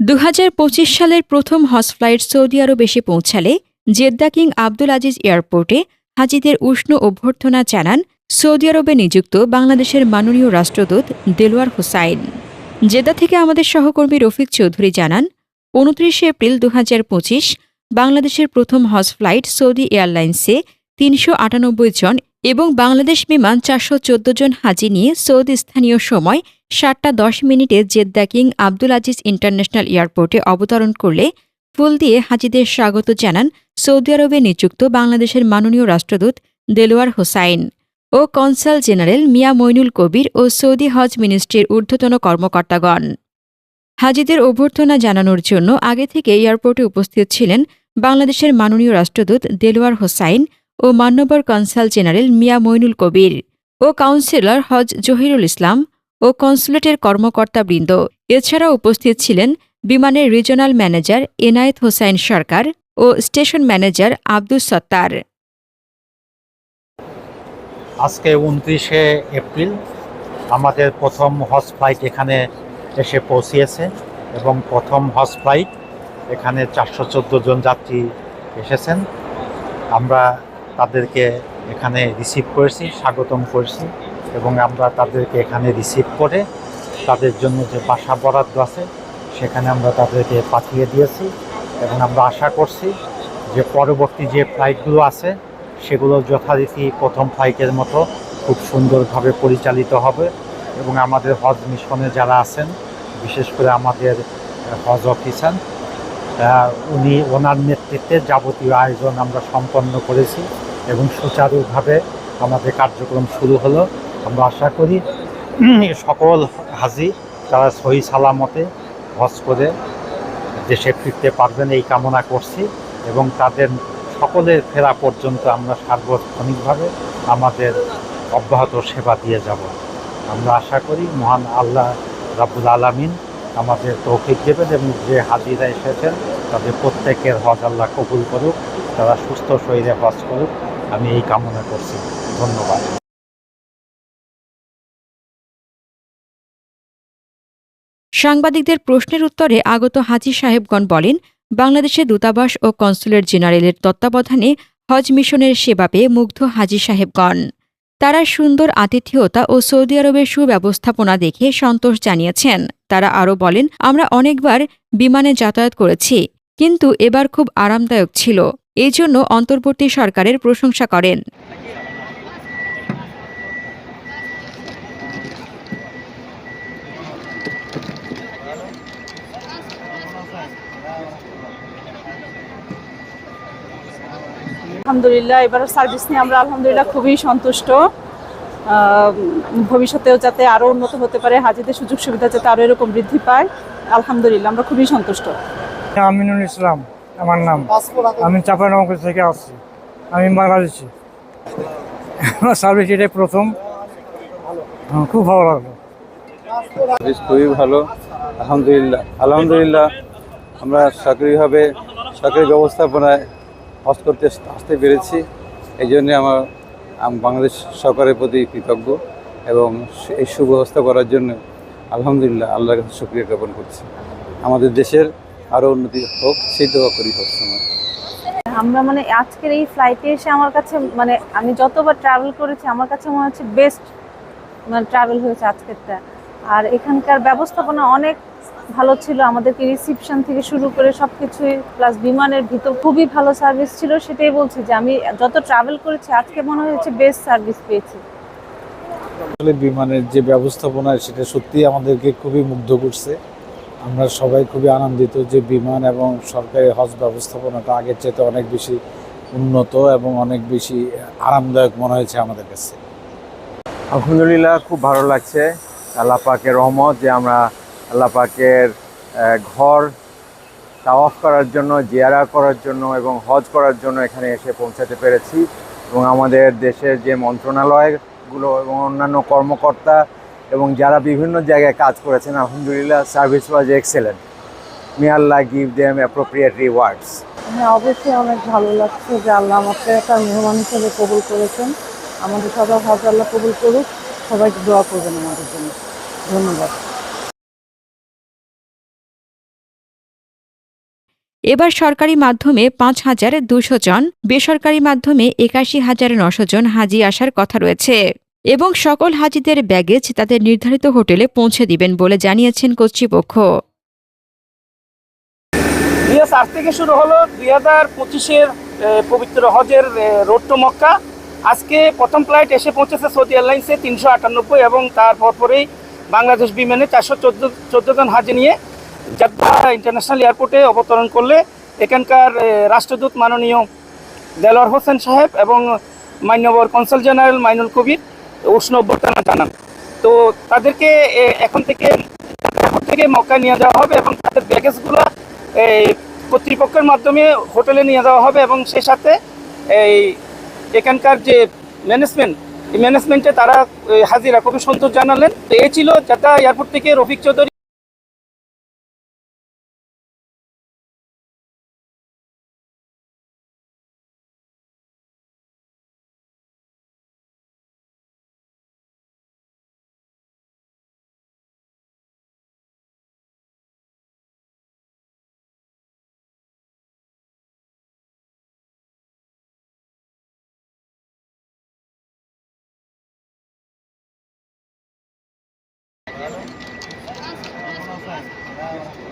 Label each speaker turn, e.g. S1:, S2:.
S1: দু হাজার
S2: পঁচিশ সালের প্রথম হজ ফ্লাইট সৌদি আরব এসে পৌঁছালে জেদ্দা কিং আব্দুল আজিজ এয়ারপোর্টে হাজিদের উষ্ণ অভ্যর্থনা জানান সৌদি আরবে নিযুক্ত বাংলাদেশের মাননীয় রাষ্ট্রদূত দেলোয়ার হোসাইন। জেদ্দা থেকে আমাদের সহকর্মী রফিক চৌধুরী জানান, উনত্রিশে এপ্রিল দু হাজার পঁচিশ বাংলাদেশের প্রথম হজ ফ্লাইট সৌদি এয়ারলাইন্সে তিনশো আটানব্বই জন এবং বাংলাদেশ বিমান চারশো চোদ্দ জন হাজি নিয়ে সৌদি স্থানীয় সময় সাতটা দশ মিনিটে Jeddah King Abdul Aziz International এয়ারপোর্টে অবতরণ করলে ফুল দিয়ে হাজিদের স্বাগত জানান সৌদি আরবে নিযুক্ত বাংলাদেশের মাননীয় রাষ্ট্রদূত দেলোয়ার হোসাইন ও কনসাল জেনারেল মিয়া মইনুল কবির ও সৌদি হজ মিনিস্ট্রির ঊর্ধ্বতন কর্মকর্তাগণ। হাজিদের অভ্যর্থনা জানানোর জন্য আগে থেকে এয়ারপোর্টে উপস্থিত ছিলেন বাংলাদেশের মাননীয় রাষ্ট্রদূত দেলোয়ার হোসাইন ও মান্যবর কনসাল জেনারেল মিয়া মইনুল কবির ও কাউন্সিলর হজ জহিরুল ইসলাম ও কনসুলেটের কর্মকর্তাবৃন্দ এছাড়াও উপস্থিত ছিলেন বিমানের রিজনাল ম্যানেজার এনায়েত হোসাইন সরকার ও স্টেশন ম্যানেজার আব্দুস সত্তার।
S3: আজকে উনত্রিশে এপ্রিল আমাদের প্রথম হজ ফ্লাইট এখানে এসে পৌঁছিয়েছে এবং প্রথম হজ ফ্লাইট এখানে চারশো চোদ্দ জন যাত্রী এসেছেন। আমরা তাদেরকে এখানে রিসিভ করেছি, স্বাগতম করেছি এবং আমরা তাদেরকে এখানে রিসিভ করে তাদের জন্য যে বাসা বরাদ্দ আছে, সেখানে আমরা তাদেরকে পাঠিয়ে দিয়েছি এবং আমরা আশা করছি যে পরবর্তী যে ফ্লাইটগুলো আছে, সেগুলো যথারীতি প্রথম ফ্লাইটের মতো খুব সুন্দরভাবে পরিচালিত হবে এবং আমাদের হজ মিশনে যারা আছেন, বিশেষ করে আমাদের হজ অফিসার উনি ওনার নেতৃত্বে যাবতীয় আয়োজন আমরা সম্পন্ন করেছি। এবং সুচারুভাবে আমাদের কার্যক্রম শুরু হলো। আমরা আশা করি সকল হাজি তারা সহি সালামতে হজ করে দেশে ফিরতে পারবেন এই কামনা করছি এবং তাদের সকলের ফেরা পর্যন্ত আমরা সার্বক্ষণিকভাবে আমাদের অব্যাহত সেবা দিয়ে যাব। আমরা আশা করি মহান আল্লাহ রাবুল আলামিন আমাদের তৌফিক দেবেন এবং যে হাজিরা এসেছেন তাদের প্রত্যেকের হজ আল্লাহ কবুল করুক, তারা সুস্থ শরীরে হজ করুক। আমি এই কামনা করছি। ধন্যবাদ।
S2: সাংবাদিকদের প্রশ্নের উত্তরে আগত হাজি সাহেবগণ বলেন বাংলাদেশের দূতাবাস ও কনসুলেট জেনারেলের তত্ত্বাবধানে হজ মিশনের সেবা পেয়ে মুগ্ধ হাজি সাহেবগণ। তারা সুন্দর আতিথেয়তা ও সৌদি আরবের সুব্যবস্থাপনা দেখে সন্তোষ জানিয়েছেন। তারা আরও বলেন, আমরা অনেকবার বিমানে যাতায়াত করেছি, কিন্তু এবার খুব আরামদায়ক ছিল। এই জন্য অন্তর্বর্তী সরকারের প্রশংসা করেন।
S4: আলহামদুলিল্লাহ এবার সার্ভিস নিয়ে আমরা আলহামদুলিল্লাহ খুবই সন্তুষ্ট। আহ, ভবিষ্যতেও যাতে আরও উন্নত হতে পারে হাজিদের সুযোগ সুবিধা যাতে আরও এরকম বৃদ্ধি পায় আলহামদুলিল্লাহ আমরা খুবই সন্তুষ্ট।
S5: আমিনুল ইসলাম। আমার নাম। আমি চাপানগর থেকে আসছি। আমি বাংলাদেশি। আমার সার্ভিস এটাই প্রথম। খুব ভালো লাগল।
S6: বেশ খুবই ভালো। আলহামদুলিল্লাহ। আলহামদুলিল্লাহ, আমরা সক্রিয়ভাবে সরকারি ব্যবস্থাপনায় হজ করতে আসতে পেরেছি। এই জন্যে আমার, আম- বাংলাদেশ সরকারের প্রতি কৃতজ্ঞ এবং এই সুব্যবস্থা করার জন্য আলহামদুলিল্লাহ আল্লাহর কাছে সুক্রিয়া জ্ঞাপন করছি। আমাদের দেশের আরও উন্নতি হোক সেই দোয়া করি সবসময়।
S4: আমরা মানে আজকের এই ফ্লাইটে এসে আমার কাছে মানে আমি যতবার ট্রাভেল করেছি আমার কাছে মনে হচ্ছে বেস্ট মানে ট্রাভেল হয়েছে আজকেরটা। আর এখানকার ব্যবস্থাপনা অনেক ভালো ছিল আমাদেরকে রিসিপশন থেকে শুরু করে সব কিছুই প্লাস বিমানের ভিতর খুবই ভালো সার্ভিস ছিল সেটাই বলছি যে আমি যত ট্রাভেল করেছি আজকে মনে হয়েছে বেস্ট সার্ভিস পেয়েছি।
S7: বিমানের যে ব্যবস্থাপনা সেটা সত্যিই আমাদেরকে খুবই মুগ্ধ করছে। আমরা সবাই খুবই আনন্দিত যে বিমান এবং সরকারি হজ ব্যবস্থাপনাটা আগের চাইতে অনেক বেশি উন্নত এবং অনেক বেশি আরামদায়ক মনে হয়েছে আমাদের কাছে।
S8: আলহামদুলিল্লাহ, খুব ভালো লাগছে আল্লাহ পাকের রহমত যে আমরা আল্লাহ পাকের ঘর তাওয়াফ করার জন্য, জিয়ারা করার জন্য এবং হজ করার জন্য এখানে এসে পৌঁছাতে পেরেছি এবং আমাদের দেশের যে মন্ত্রণালয়গুলো এবং অন্যান্য কর্মকর্তা এবং যারা বিভিন্ন জায়গায় কাজ করেছেন আলহামদুলিল্লাহ service was excellent may Allah give them appropriate rewards
S4: হ্যাঁ অবশ্যই অনেক ভালো লাগছে যে আল্লাহ আমাকে একটা মেহমান হিসেবে কবুল করেছেন। আমাদের সবাই হজ আল্লাহ কবুল করুক। সবাইকে দোয়া করবেন আমাদের জন্য। ধন্যবাদ।
S2: এবার সরকারি মাধ্যমে পাঁচ হাজার দুশো জন বেসরকারি মাধ্যমে একাশি হাজার নশো জন হাজি আসার কথা রয়েছে। এবং সকল হাজিদের ব্যাগেজ তাদের নির্ধারিত হোটেলে পৌঁছে দিবেন বলে জানিয়েছেন কর্তৃপক্ষ।
S9: আট থেকে শুরু হলো দুই হাজার পঁচিশের পবিত্র হজের রোড টু মক্কা। আজকে প্রথম ফ্লাইট এসে পৌঁছেছে সৌদি এয়ারলাইন্সে তিনশো আটানব্বই এবং তারপর বাংলাদেশ বিমানে চারশো চোদ্দ চোদ্দ জন হাজি নিয়ে জাদ্দা ইন্টারন্যাশনাল এয়ারপোর্টে অবতরণ করলে এখানকার রাষ্ট্রদূত মাননীয় দেলোয়ার হোসেন সাহেব এবং মান্যবর কনসাল জেনারেল মাইনুল কবির উষ্ণ অভ্যর্থনা জানান। তো তাদেরকে এখন থেকে এখন থেকে মক্কা নিয়ে যাওয়া হবে এবং তাদের ব্যাগেজগুলো এই কর্তৃপক্ষের মাধ্যমে হোটেলে নিয়ে যাওয়া হবে এবং সেই সাথে, এই এখানকার যে ম্যানেজমেন্ট এই ম্যানেজমেন্টে তারা হাজিরা। খুবই সন্তোষ জানালেন। তো এই ছিল যাতা এয়ারপোর্ট থেকে রফিক চৌধুরী। Thank you.